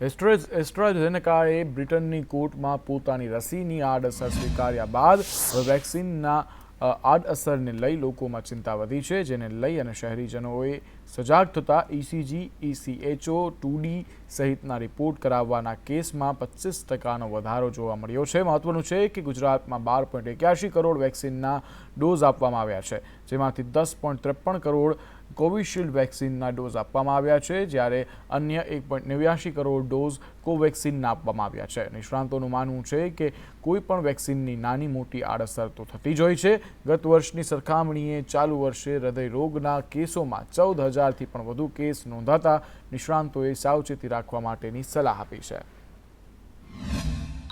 એસ્ટ્રેઝ એસ્ટ્રાઝેનેકાએ બ્રિટનની કોર્ટમાં પોતાની રસીની આડઅસર સ્વીકાર્યા બાદ વેક્સિનના આડઅસરને લઈ લોકોમાં ચિંતા વધી છે, જેને લઈ અને શહેરીજનોએ સજાગ થતાં ઇસીજી ઇસીએચઓ ટુડી સહિતના રિપોર્ટ કરાવવાના કેસમાં પચીસ ટકાનો વધારો જોવા મળ્યો છે. મહત્વનું છે કે ગુજરાતમાં બાર પોઈન્ટ એક્યાસી કરોડ વેક્સિનના ડોઝ આપવામાં આવ્યા છે, જેમાંથી દસ પોઈન્ટ ત્રેપન કરોડ કોવિશિલ્ડ વેક્સિનના ડોઝ આપવામાં આવ્યા છે, જ્યારે અન્ય એક પોઈન્ટ નેવ્યાસી કરોડ ડોઝ કોવેક્સિનના આપવામાં આવ્યા છે. નિષ્ણાંતોનું માનવું છે કે કોઈ પણ વેક્સિનની નાની મોટી આડઅસર તો થતી જ હોય છે. ગત વર્ષની સરખામણીએ ચાલુ વર્ષે હૃદય રોગના કેસોમાં ચૌદ હજારથી પણ વધુ કેસ નોંધાતા નિષ્ણાંતોએ સાવચેતી રાખવા માટેની સલાહ આપી છે.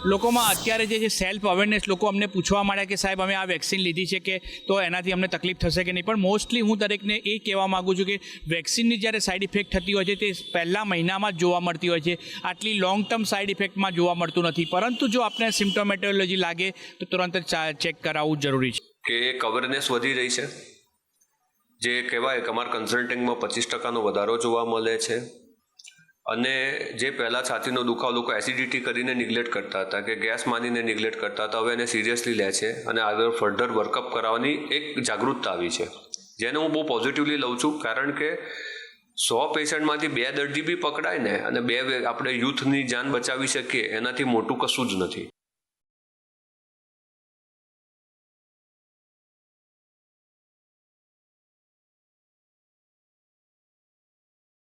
લોકોમાં અત્યારે જે સેલ્ફ અવેરનેસ લોકો અમને પૂછવા માંડ્યા કે સાહેબ અમે આ વેક્સિન લીધી છે કે તો એનાથી અમને તકલીફ થશે કે નહીં? પણ મોસ્ટલી હું દરેકને એ કહેવા માગું છું કે વેક્સિનની જ્યારે સાઇડ ઇફેક્ટ થતી હોય છે તે પહેલા મહિનામાં જ જોવા મળતી હોય છે. આટલી લોંગ ટર્મ સાઇડ ઇફેક્ટમાં જોવા મળતું નથી. પરંતુ જો આપણે સિમ્ટોમેટોલોજી લાગે, તો તુરંત ચેક કરાવવું જરૂરી છે. કે એક અવેરનેસ વધી રહી છે. જે કહેવાય કે અમારા કન્સલ્ટિંગમાં પચીસ ટકાનો વધારો જોવા મળે છે. અને જે પહેલાં છાતીનો દુખાવો લોકો એસિડિટી કરીને નિગ્લેક્ટ કરતા હતા કે ગેસ માનીને નિગ્લેક્ટ કરતા હતા, હવે એને સિરિયસલી લે છે અને આગળ ફર્ધર વર્કઅપ કરાવવાની એક જાગૃતતા આવી છે. જેને હું બહુ પોઝિટિવલી લઉં છું, કારણ કે સો પેશન્ટમાંથી બે દર્દી બી પકડાય ને અને બે આપણે યુથની જાન બચાવી શકીએ, એનાથી મોટું કશું જ નથી.